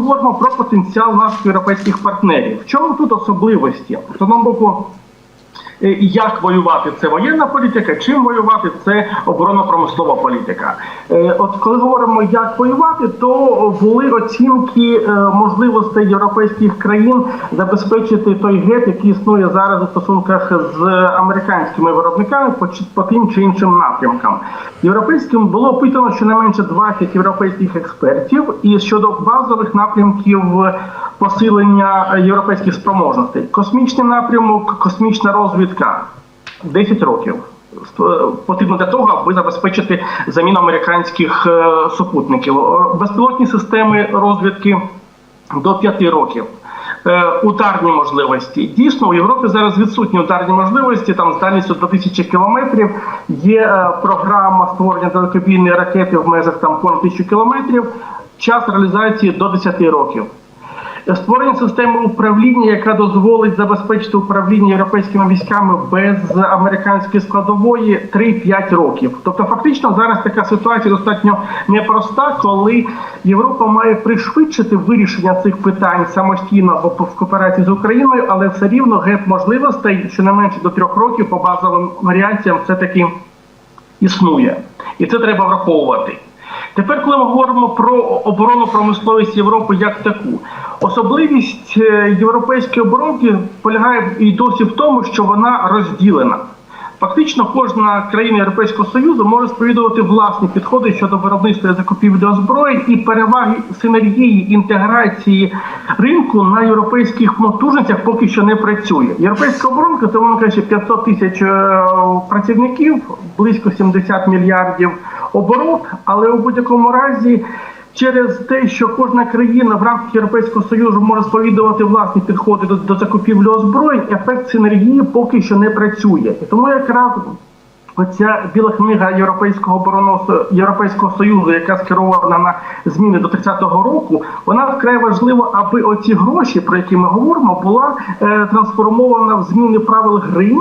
говоримо про потенціал наших європейських партнерів, в чому тут особливості? З одного боку, е, як воювати це воєнна політика, чим воювати це оборонно-промислова політика. Е, От коли говоримо, як воювати, то були оцінки е, можливостей європейських країн забезпечити той гет, який існує зараз у стосунках з американськими виробниками по, тим чи іншим напрямкам. Європейським було опитано щонайменше 20 європейських експертів, і щодо базових напрямків посилення європейських спроможностей. Космічний напрямок, космічна розвідка 10 років. Потрібно для того, аби забезпечити заміну американських е, супутників. Безпілотні системи розвідки до 5 років. Е, Ударні можливості. Дійсно, у Європі зараз відсутні ударні можливості, там з дальністю до тисячі кілометрів. Є е, програма створення далекобійної ракети в межах там понад тисячу кілометрів. Час реалізації до 10 років. Створення системи управління, яка дозволить забезпечити управління європейськими військами без американської складової 3-5 років. Тобто, фактично, зараз така ситуація достатньо непроста, коли Європа має пришвидшити вирішення цих питань самостійно або в кооперації з Україною, але все рівно геп можливостей, що не менше до трьох років по базовим варіаціям, все таки існує, і це треба враховувати. Тепер, коли ми говоримо про оборонну промисловість Європи як таку, особливість е, європейської оборонки полягає і досі в тому, що вона розділена. Фактично, кожна країна Європейського Союзу може сповідувати власні підходи щодо виробництва і закупівлі озброєнь і переваги синергії інтеграції ринку на європейських потужностях поки що не працює. Європейська оборонка це вона каже 500 тисяч е, працівників, близько 70 мільярдів оборот, але у будь-якому разі. Через те, що кожна країна в рамках Європейського союзу може сповідувати власні підходи до, до закупівлі озброєнь, ефект синергії поки що не працює. І тому якраз оця біла книга Європейського оборонного Європейського союзу, яка скерована на зміни до 30-го року, вона вкрай важлива, аби оці гроші, про які ми говоримо, була е, трансформована в зміни правил гри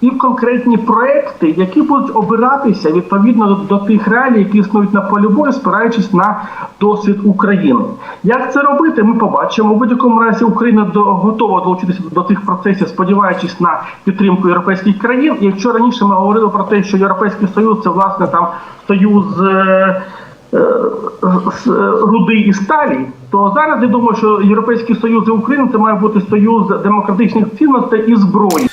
і конкретні проекти, які будуть обиратися відповідно до, до тих реалій, які існують на полі бою, спираючись на досвід України. Як це робити, ми побачимо. У будь-якому разі Україна до, готова долучитися до тих процесів, сподіваючись на підтримку європейських країн. І якщо раніше ми говорили про те, що Європейський Союз це власне там союз. е, е, е, руди і сталі, то зараз я думаю, що Європейський Союз і Україна це має бути союз демократичних цінностей і зброї.